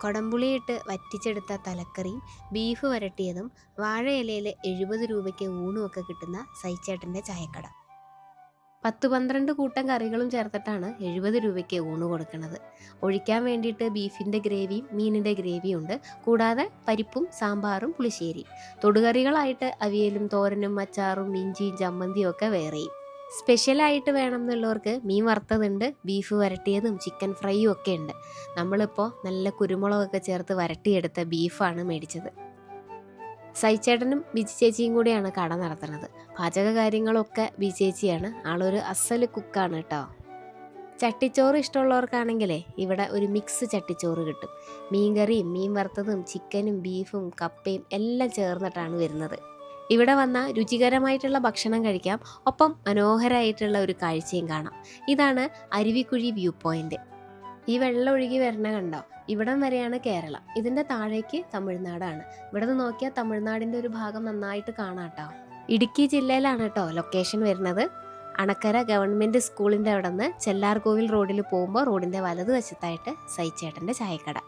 കൊടംപുളിയിട്ട് വറ്റിച്ചെടുത്ത തലക്കറിയും beef വരട്ടിയതും വാഴയിലയിൽ എഴുപത് രൂപയ്ക്ക് ഊണുമൊക്കെ കിട്ടുന്ന സൈച്ചേട്ടന്റെ ചായക്കട. പത്ത് പന്ത്രണ്ട് കൂട്ടം കറികളും ചേർത്തിട്ടാണ് എഴുപത് രൂപയ്ക്ക് ഊണ് കൊടുക്കുന്നത്. ഒഴിക്കാൻ വേണ്ടിയിട്ട് ബീഫിന്റെ ഗ്രേവിയും മീനിന്റെ ഗ്രേവിയും ഉണ്ട്. കൂടാതെ പരിപ്പും സാമ്പാറും പുളിശ്ശേരി. തൊടുകറികളായിട്ട് അവിയലും തോരനും അച്ചാറും ഇഞ്ചിയും ചമ്മന്തിയും ഒക്കെ വേറെയും. സ്പെഷ്യലായിട്ട് വേണം എന്നുള്ളവർക്ക് മീൻ വറുത്തതുണ്ട് ബീഫ് വരട്ടിയതും ചിക്കൻ ഫ്രൈയും ഒക്കെ ഉണ്ട്. നമ്മളിപ്പോൾ നല്ല കുരുമുളകൊക്കെ ചേർത്ത് വരട്ടിയെടുത്ത ബീഫാണ് മേടിച്ചത്. സൈച്ചേട്ടനും ബിജി ചേച്ചിയും കൂടിയാണ് കട നടത്തുന്നത്. പാചക കാര്യങ്ങളൊക്കെ ബിജി ചേച്ചിയാണ്. ആളൊരു അസൽ കുക്കാണ് കേട്ടോ. ചട്ടിച്ചോറ് ഇഷ്ടമുള്ളവർക്കാണെങ്കിലേ ഇവിടെ ഒരു മിക്സ് ചട്ടിച്ചോറ് കിട്ടും. മീൻകറിയും മീൻ വറുത്തതും ചിക്കനും ബീഫും കപ്പയും എല്ലാം ചേർന്നിട്ടാണ് വരുന്നത്. ഇവിടെ വന്നാൽ രുചികരമായിട്ടുള്ള ഭക്ഷണം കഴിക്കാം. ഒപ്പം മനോഹരമായിട്ടുള്ള ഒരു കാഴ്ചയും കാണാം. ഇതാണ് അരുവിക്കുഴി വ്യൂ പോയിന്റ്. ഈ വെള്ളം ഒഴുകി വരണ കണ്ടോ? ഇവിടം വരെയാണ് കേരളം. ഇതിന്റെ താഴേക്ക് തമിഴ്നാടാണ്. ഇവിടെ നിന്ന് നോക്കിയാൽ തമിഴ്നാടിന്റെ ഒരു ഭാഗം നന്നായിട്ട് കാണാട്ടോ ഇടുക്കി ജില്ലയിലാണ് കേട്ടോ ലൊക്കേഷൻ വരുന്നത്. അണക്കര ഗവൺമെന്റ് സ്കൂളിന്റെ അവിടെ നിന്ന് ചെല്ലാർകോവിൽ റോഡിൽ പോകുമ്പോൾ റോഡിന്റെ വലതുവശത്തായിട്ട് സൈച്ചേട്ടന്റെ ചായക്കട.